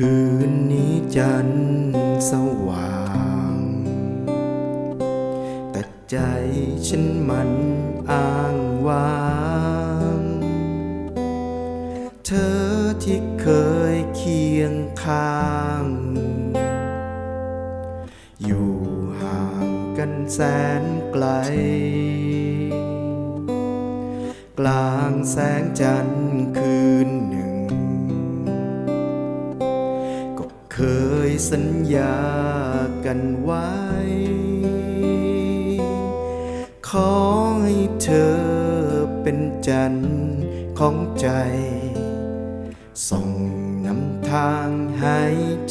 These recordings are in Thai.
คืนนี้จันทร์สว่าง แต่ใจฉันมันอ้างว้าง เธอที่เคยเคียงข้าง อยู่ห่างกันแสนไกล กลางแสงจันทร์คืน สัญญากันไว้ ขอให้เธอเป็นจันทร์ของใจ ส่องนำทางให้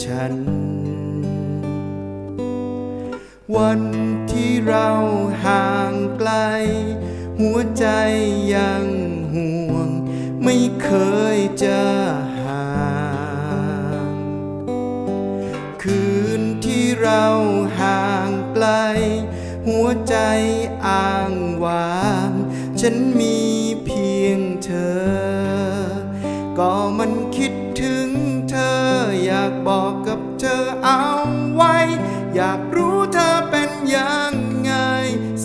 ฉัน วันที่เราห่างไกล หัวใจยังห่วง ไม่เคยจะ คืนที่เราห่างไกล หัวใจอ้างว้าง ฉันมีเพียงเธอ ก็มันคิดถึงเธอ อยากบอกกับเธอเอาไว้ อยากรู้เธอเป็นยังไง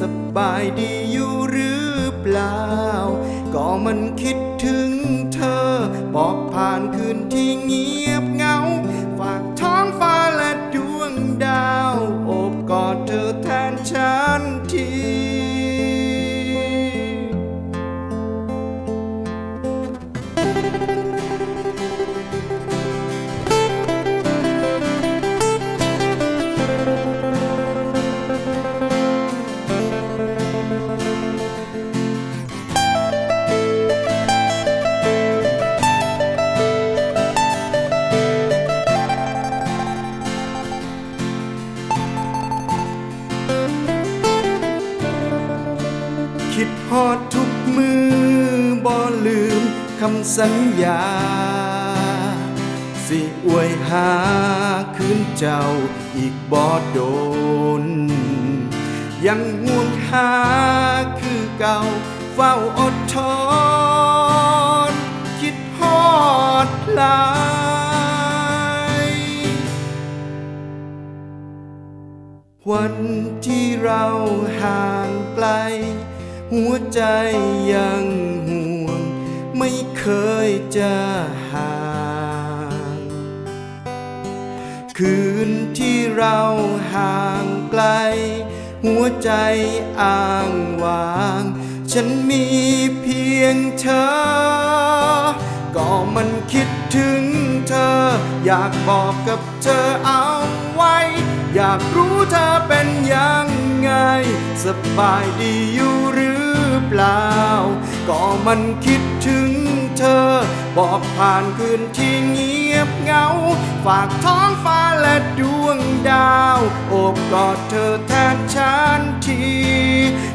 สบายดีอยู่หรือเปล่า ก็มันคิดถึงเธอ บอกผ่านคืนที่เงียบ คิดฮอดทุกมือบ่ลืมคำสัญญา สิอวยหาคืนเจ้าอีกบ่โดน ยังห่วงหาคือเก่าเฝ้าอดทน คิดฮอดหลายวันที่เราหา หัวใจยังห่วง ไม่เคยจะห่าง คืนที่เราห่างไกล หัวใจอ้างว้าง ฉันมีเพียงเธอ ก็มันคิดถึงเธอ อยากบอกกับเธอเอาไว้ อยากรู้เธอเป็นอยัง ไง สบายดีอยู่หรือเปล่า ก็มันคิดถึงเธอ บอกผ่านคืนที่เงียบเหงา ฝากท้องฟ้าและดวงดาว โอบกอดเธอแทนฉันที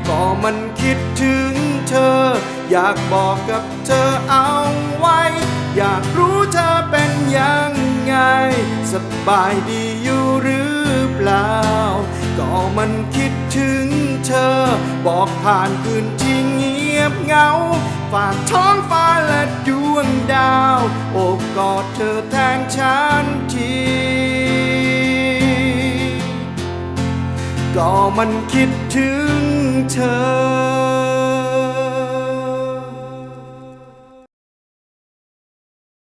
ก็มันคิดถึงเธอ อยากบอกกับเธอเอาไว้ อยากรู้เธอเป็นยังไง สบายดีอยู่หรือเปล่า ก็ มันคิดถึงเธอ บอกผ่านคืนที่เงียบเหงา ฝากท้องฟ้าและดวงดาว โอบกอดเธอแทนฉันทีก็มันคิดถึงเธอ